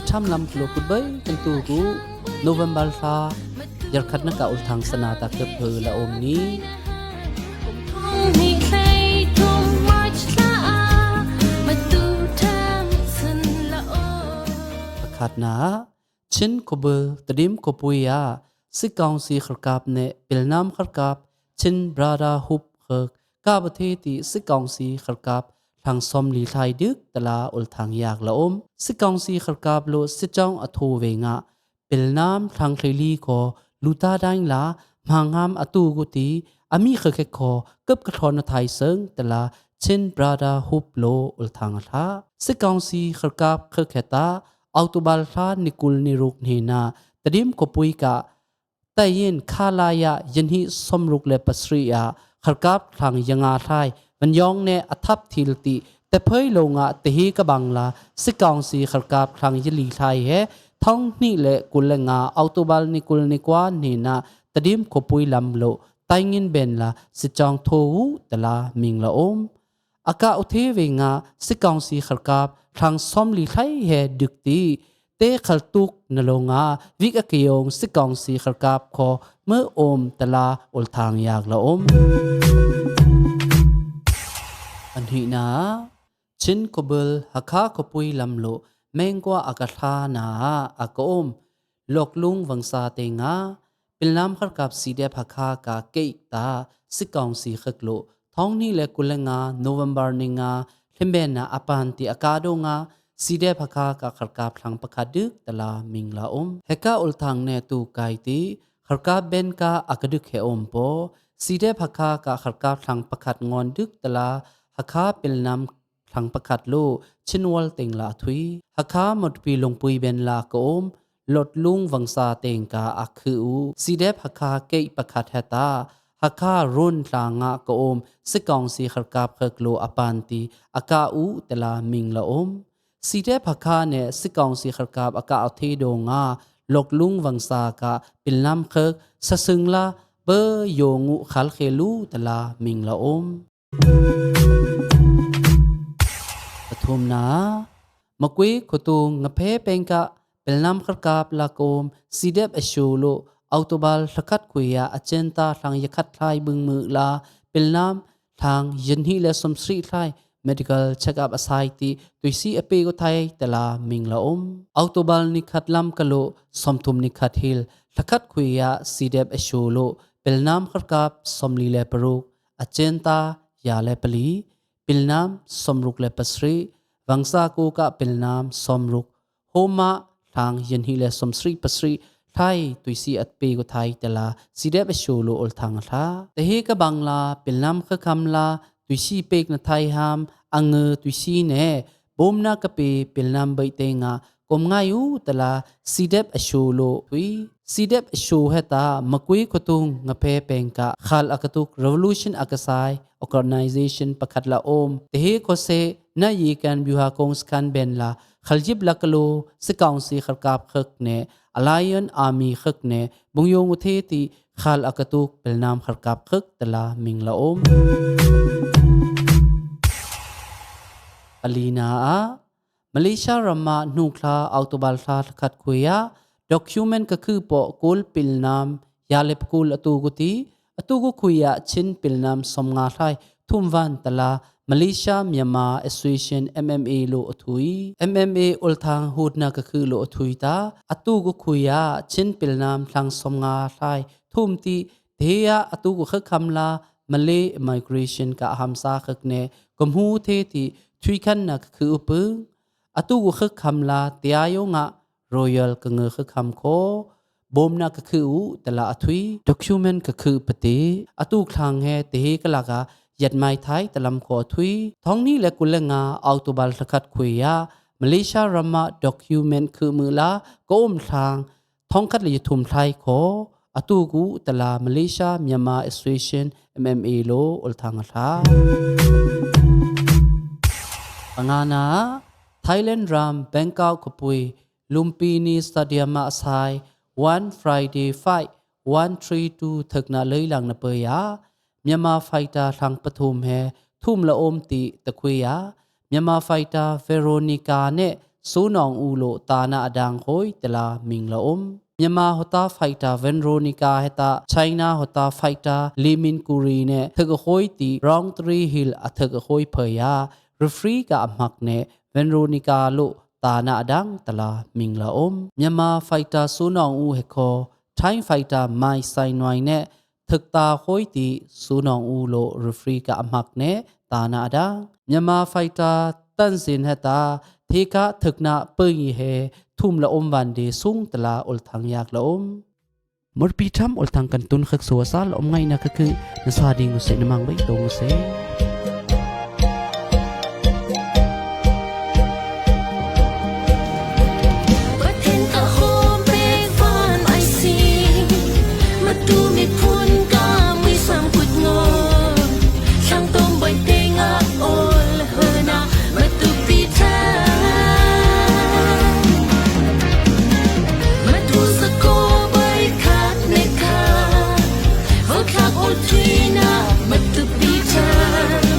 อีทำลำโลกุดเบยป็นตัวกูโนเวมบัลฟายาคัดนักอุลทังสนาตะเกือบเพอละอมนี้ขาดนาชินคบลตรีมคบุยาสิกองสีขรกาบเนเปิลน้ำขรกาบชินบราดาฮุบเขกกาบเทติสิกองสีขรกาบ ทางซอมลีไทยดึกตลาอุลทางยากละอมสิกองสีขรกาบโลสิจองอโทเวงะเปิลน้ำทางเคลีคอลูตาดังละมางามอตูกุตีอามีเขเคคอกับกระทอนไทยเซิงตลาเช่นบราดาฮุบโลอุลทางทาสิกองสีขรกาบเคเคตาอัตุบาลทานิกุลนิรุกเนนาตดิมกปุยกะแต่ยินคาลายะยันฮิสมรุกเลปสรียาขรกาบทางยังอาทย มันยองเนอทับทิลติแต่เพยลงอะตฮีกบังลาสกองสีขลกาบครังยลีไทยเฮท้องนี่แหละกุลงาอาตบาลนิกุลนิกวานี่นะตดิมขปุยลำโลตายเงินเบนลาสิจองโทวูตลามิงละอมอากาอุเทเวงาสกองสีขลกาบครังซอมลีไทยเฮดึกตีเตขลตุกนลงาวิกกยงสกองสีขลกาบคอเมื่ออมตลาอุลทางยากละอม อันหีนาชินกบลหักคากปุยลำโลแมงกว่าอากาธานาอากอมหลกลุงวังซาเตงาเป็นน้ำขักับสีเดียหักคากาเกอิตาสิกองสีขักโลท้องนี้และกุลงาโนเวมบาร์นิงาเทมเบนาอปันติอากาดงาสีเดียหักคากาขรกับทางประคดึกตลามิงลาอมเฮกาอุลทางเนตูไกตีขรกับเบนกาอากดึกเฮอมโปสีเดียหักคากาขรกับทางประคดงอนดึกตลา ฮักาเป็นนำทังประกาศลูชนวลเต็งลาทุยฮักาหมดปีลงปุยเบนลากอมลดลุงวังซาเต็งกาอักคืออูสีเดบฮักาเกยประกัดเฮตาฮักคารุ่นทางะกอมสกองสีขรกาบขกโลอปันตีอากาอูแตลามิงละอมสีเดบฮักคาเนสกองสีขรกาบอากาอาเทโดงาลกลุงวังซากาเป็นลำเคิกสะซึงละเบยโยงุขัลเคลูตลามิงละอม ปทุมนามกุยขตุงงเพเป็งกะเป็นนำขกาบลากมสีเดบเอชูโลเอาตัวบาลสักัดกุยาอเจนตาทางยคัดทายบึงมือลาเป็นนำทางยันฮีและสมศรีทาย medical check up aside tui si ape go thai tala mingla om autobal ni khatlam kalo somthum ni khathil thakat khuya sidep ashulo pelnam kharkap somli le paru achenta yale pali pilnam somruk le pasri wangsa ko ka pilnam somruk homa thang yin hi le somsri pasri thai tuisi at pe go thai tela sidep sho lo ol thang tha te he ka bangla pilnam kha khamla tuisi pek na thai ham ang tuisi ne bomna ka pe pilnam bai te nga กมง่ายูตลาซีเดบอชูโลวีซีเดบอชูเฮตามักุยกตุงงเพเปงกะขัลอกตุก revolution อกษาย organization ปะคัดละอมเทเฮโคเซนายีกันบิวฮากงสคันเบนลาขัลจิบลักโลสกาวซีขรกาบคึกเน alliance army คึกเนบุงยงอุเทติขัลอกตุกเปลนามขรกาบคึกตลามิงละอมอลีนาอา Malaysia rama nukla autobal sa khat kuya document ka khu po kul pilnam yalep kul atu guti atu gu kuya chin pilnam somnga thai thumwan tala Malaysia Myanmar Association MMA lo athui MMA ulthang hutna ka khu lo athui ta atu gu kuya chin pilnam thlang somnga thai thumti theya atu gu kha khamla Malay migration ka hamsa khakne kumhu the ti thuikan na khu upung atu gu khak khamla tiayo nga royal ka nga khak kham kho bomna ka khu tala athui document ka khu pate atu khlang he te kala ga yat mai thai talam kho thui thong ni le kul nga autobal thakat khuya malaysia rama document khu mula kom thang thong khat le thum thai kho အတူကူတလာမလေးရှားမြန်မာ association MMA လို့ဥလ္ထာငါသာအငါနာ Thailand Ram Bangkok Kapui Lumpini Stadium Ma Sai One Friday Fight 132ถึกนาเลยหลังนเปยาเมียมาไฟตาทางปฐุมแฮทุ่มละอมติตะคุยาเมียมาไฟตาเวโรนิกาเนสูนองอูโลตานาอดังโคยตลามิงละอมမြန်မာဟောတာဖိုက်တာဝန်ရိုနီကာဟေတာချိုင်းနာဟောတာဖိုက်တာလီမင်ကူရီနဲ့သကဟွိုတီရောင်3ဟီလ်အသကဟွိုဖယာရဖရီကအမှတ်နဲ့ ဗန်ရိုနီကာလို့တာနာအဒန်းတလာမင်္ဂလာအုံးမြန်မာဖိုက်တာဆူနောင်ဦးဟခေါ်ထိုင်းဖိုက်တာမိုင်ဆိုင်နွိုင်နဲ့ทึกตาค่อยตีสูนองอูโลรูฟรีกะอมักเนตานาดาญมาไฟตาตันสินหตาเทกะทึกนาเปิงเฮทุมละอมวันเดซุงตลาอลทังยากละอมมรปีทำอลทังกันตุนขักสัวซาลอมไงนะก็คือนสวาดิงเสนมังไว้ตรงเส China, Matupi China.